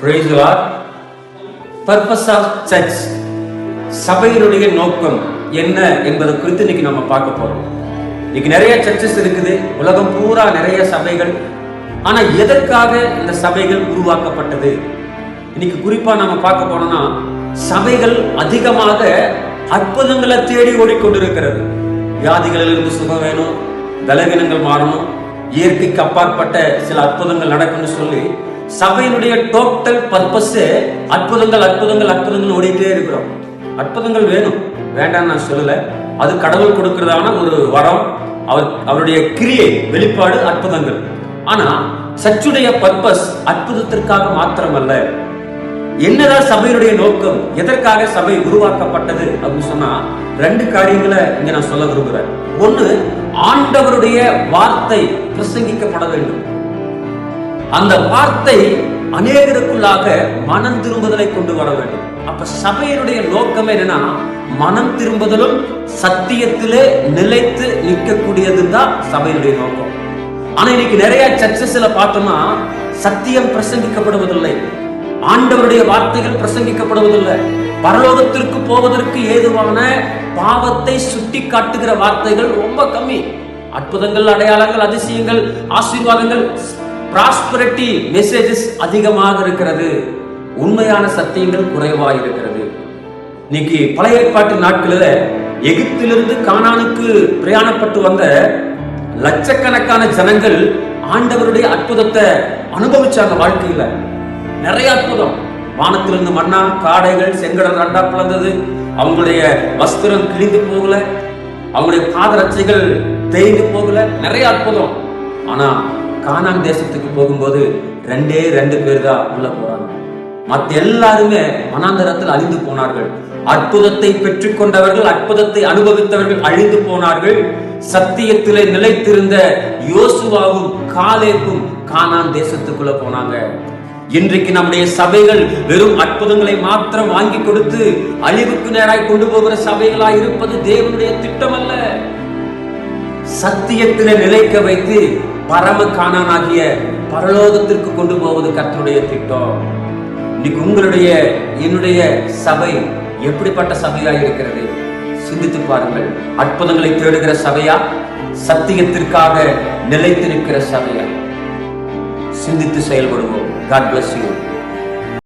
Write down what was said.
Praise the purpose of church சபையினுடைய நோக்கம் என்ன என்பதை குறித்து இன்னைக்கு நம்ம பார்க்க போறோம். இன்னைக்கு நிறைய சர்ச்சஸ் இருக்குது. உலகம் பூரா நிறைய சபைகள். ஆனா எதற்காக இந்த சபைகள் உருவாக்கப்பட்டது? இன்னைக்கு குறிப்பா நம்ம பார்க்க போனோம்னா சபைகள் அதிகமாக அற்புதங்களை தேடி ஓடிக்கொண்டிருக்கிறது. வியாதிகளிலிருந்து சுகம் வேணும் பலவீனங்கள் மாறணும் இயற்கைக்கு அப்பாற்பட்ட சில அற்புதங்கள் நடக்கும்னு சொல்லி சபையினுடைய டோட்டல் பர்பஸ் அற்புதங்கள் அற்புதங்கள் அற்புதங்கள் ஓடிட்டே இருக்கிறோம். அற்புதங்கள் வேணும். வேண்டாம் நான் சொல்லல. அது கடவுள் கொடுக்கிறதான ஒரு வரம் அவர் அவருடைய கிரியை வெளிப்பாடு அற்புதங்கள். ஆனா சச்சுடைய பர்பஸ் அற்புதத்திற்காக மாத்திரமல்ல. என்னதான் சபையினுடைய நோக்கம் எதற்காக சபை உருவாக்கப்பட்டது அப்படின்னு சொன்னா ரெண்டு காரியங்களை இங்க நான் சொல்ல விரும்புறேன். ஒண்ணு ஆண்டவருடைய வார்த்தை பிரசங்கிக்கப்பட வேண்டும். அந்த வார்த்தை அநேகருக்குள்ளாக மனம் திரும்புதலை கொண்டு வர வேண்டும். அப்ப சபையினுடைய நோக்கம் என்னன்னா மனம் திரும்புதலும் சத்தியத்திலே நிலைத்து நிற்கக்கூடியது தான் சபையினுடைய நோக்கம். ஆனா இன்னைக்கு நிறைய சர்ச்சஸ்ல பார்த்தோம்னா சத்தியம் பிரசங்கிக்கப்படுவதில்லை. ஆண்டவருடைய வார்த்தைகள் பிரசங்கிக்கப்படுவதில்லை. பரலோகத்திற்கு போவதற்கு ஏதுவான பாவத்தை சுட்டி காட்டுகிற வார்த்தைகள் ரொம்ப கம்மி. அற்புதங்கள் அடையாளங்கள் அதிசயங்கள் ஆசீர்வாதங்கள் பிராஸ்பரிட்டி மெசேஜஸ் அதிகமாக இருக்கிறது. உண்மையான சத்தியங்கள் குறைவாக இருக்கிறது. இன்னைக்கு பழைய ஏற்பாட்டு நாட்களில் எகிப்திலிருந்து கானானுக்கு பிரயாணப்பட்டு வந்த லட்சக்கணக்கான ஜனங்கள் ஆண்டவருடைய அற்புதத்தை அனுபவிச்சாங்க வாழ்க்கையில. நிறைய அற்புதம். வானத்திலிருந்து மண்ணா காடைகள் செங்கடல் ரெண்டா பிளந்தது. அவங்களுடைய வஸ்திரம் கிழிந்து போகல. அவங்களுடைய பாதரட்சைகள் தேய்ந்து போகல. நிறைய அற்புதம். ஆனா கானான் தேசத்துக்கு போகும்போது ரெண்டே ரெண்டு பேர் தான் உள்ள போறாங்க. மத்த எல்லாருமே மனாந்தரத்தில் அழிந்து போனார்கள். அற்புதத்தை பெற்றுக்கொண்டவர்கள் அற்புதத்தை அனுபவித்தவர்கள் அழிந்து போனார்கள். சத்தியத்திலே நிலைத்திருந்த யோசுவாவும் காலேக்கும் கானான் தேசத்துக்குள்ள போனாங்க. இன்றைக்கு நம்முடைய சபைகள் வெறும் அற்புதங்களை மாத்திரம் வாங்கி கொடுத்து அழிவுக்கு நேராய் கொண்டு போகிற சபைகளாய் இருப்பது தேவனுடைய திட்டம் அல்ல சத்தியத்தில நிலைக்க வைத்து பரம காணானாகிய பரலோகத்திற்கு கொண்டு போவது கத்தனுடைய திட்டம். இன்னைக்கு உங்களுடைய என்னுடைய சபை எப்படிப்பட்ட சபையா இருக்கிறது? சிந்தித்து பாருங்கள். அற்புதங்களை தேடுகிற சபையா? சத்தியத்திற்காக நிலைத்திருக்கிற சபையா? சிந்தித்து செயல்படுவோம். God bless you